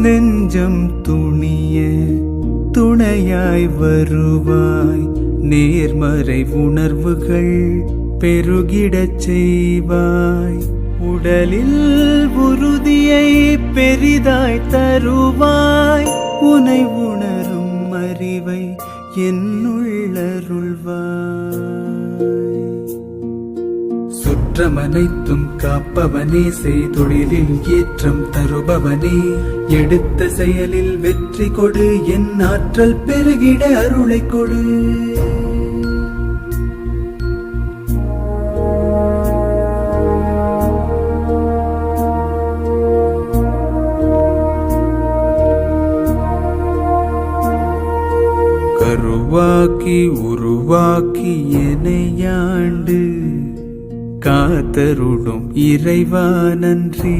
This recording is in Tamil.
நெஞ்சம் துணிய துணையாய் வருவாய். நேர்மறை உணர்வுகள் பெருகிடச் செய்வாய். உடலில் உறுதியை பெரிதாய் தருவாய். உனை உணரும் அறிவை என்னுள்ளருள்வாய் சுற்றமனைத்தும் காப்பவனே செய்தொழிலில் ஏற்றம் தருபவனே. எடுத்த செயலில் வெற்றி கொடு என் ஆற்றல் பெருகிட அருளை கொடு. கருவாக்கி உருவாக்கி எனையாண்டு காத்தருடும் இறைவா நன்றி.